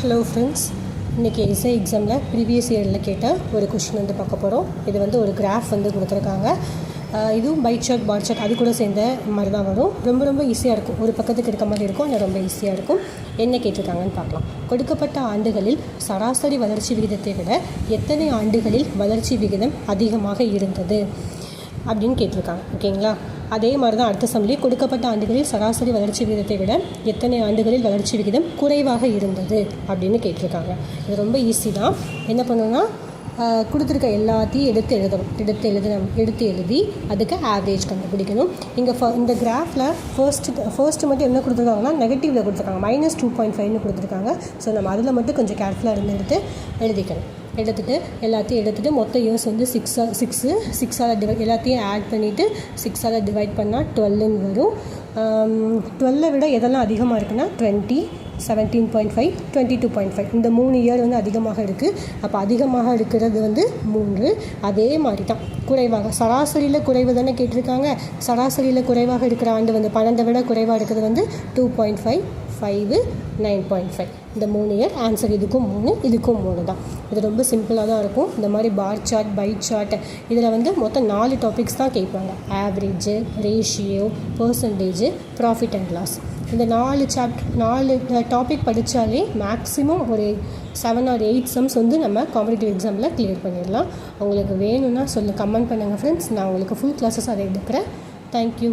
Hello friends இன்றைக்கி S I எக்ஸாமில் previous இயரில் கேட்ட ஒரு கொஷின் வந்து பார்க்க போகிறோம் இது வந்து ஒரு கிராஃப் வந்து கொடுத்துருக்காங்க. இதுவும் பைக் ஷாட் பாட் ஷாட் அது கூட சேர்ந்த மாதிரி தான் வரும். ரொம்ப ரொம்ப ஈஸியாக இருக்கும். ஒரு பக்கத்துக்கு இருக்க மாதிரி இருக்கும். ஆனால் ரொம்ப ஈஸியாக இருக்கும். என்ன கேட்டிருக்காங்கன்னு பார்க்கலாம். கொடுக்கப்பட்ட ஆண்டுகளில் சராசரி வளர்ச்சி விகிதத்தை விட எத்தனை ஆண்டுகளில் வளர்ச்சி விகிதம் அதிகமாக இருந்தது? அப்படின்னு கேட்டிருக்காங்க ஓகேங்களா? அதே மாதிரி தான் அடுத்த சம்லேயே கொடுக்கப்பட்ட ஆண்டுகளில் சராசரி வளர்ச்சி விகிதத்தை விட எத்தனை ஆண்டுகளில் வளர்ச்சி விகிதம் குறைவாக இருந்தது அப்படின்னு கேட்டிருக்காங்க. இது ரொம்ப ஈஸி தான். என்ன பண்ணணும்னா கொடுத்துருக்க எல்லாத்தையும் எடுத்து எழுதணும். எடுத்து எழுதணும் எடுத்து எழுதி அதுக்கு ஆவரேஜ் கண்டுபிடிக்கணும். இங்கே ஃப இந்த கிராஃபில் ஃபர்ஸ்ட்டு ஃபர்ஸ்ட்டு மட்டும் என்ன கொடுத்துருக்காங்கன்னா நெகட்டிவில் கொடுத்துருக்காங்க. மைனஸ் டூ பாயிண்ட் ஃபைவ்னு கொடுத்துருக்காங்க. ஸோ நம்ம அதில் மட்டும் கொஞ்சம் கேர்ஃபுல்லாக இருந்து எடுத்து எழுதிக்கணும். எடுத்துகிட்டு எல்லாத்தையும் எடுத்துகிட்டு மொத்த இயர்ஸ் வந்து சிக்ஸாக சிக்ஸு சிக்ஸால் டிவைட் எல்லாத்தையும் ஆட் பண்ணிவிட்டு சிக்ஸால் டிவைட் பண்ணால் டுவெல்லுன்னு வரும். டுவெல்லை விட எதெல்லாம் அதிகமாக இருக்குன்னா twenty seventeen point five twenty two point five இந்த மூணு இயர் வந்து அதிகமாக இருக்குது அப்போ அதிகமாக இருக்கிறது வந்து மூன்று. அதே மாதிரி தான் குறைவாக சராசரியில் குறைவு தானே கேட்டிருக்காங்க. சராசரியில் குறைவாக இருக்கிற ஆண்டு வந்து பன்னெண்டை விட குறைவாக இருக்கிறது வந்து two point five five nine point five இந்த மூணு இயர் ஆன்சர் இதுக்கும் மூணு இதுக்கும் மூணு தான் இது ரொம்ப சிம்பிளாக தான் இருக்கும். இந்த மாதிரி பார் சார்ட் பை சார்ட் இதில் வந்து மொத்தம் நாலு டாபிக்ஸ் தான் கேட்பாங்க. Average ratio percentage profit and loss இந்த நாலு சாப்டர் நாலு டாபிக் படித்தாலே மேக்ஸிமம் ஒரு செவன் ஆர் எயிட் சம்ஸ் வந்து நம்ம காம்படிட்டிவ் எக்ஸாமில் கிளியர் பண்ணிடலாம். உங்களுக்கு வேணும்னா சொல்லு கமெண்ட் பண்ணுங்கள் ஃப்ரெண்ட்ஸ் நான் உங்களுக்கு ஃபுல் கிளாஸஸ் அதை எடுக்கிறேன். தேங்க்யூ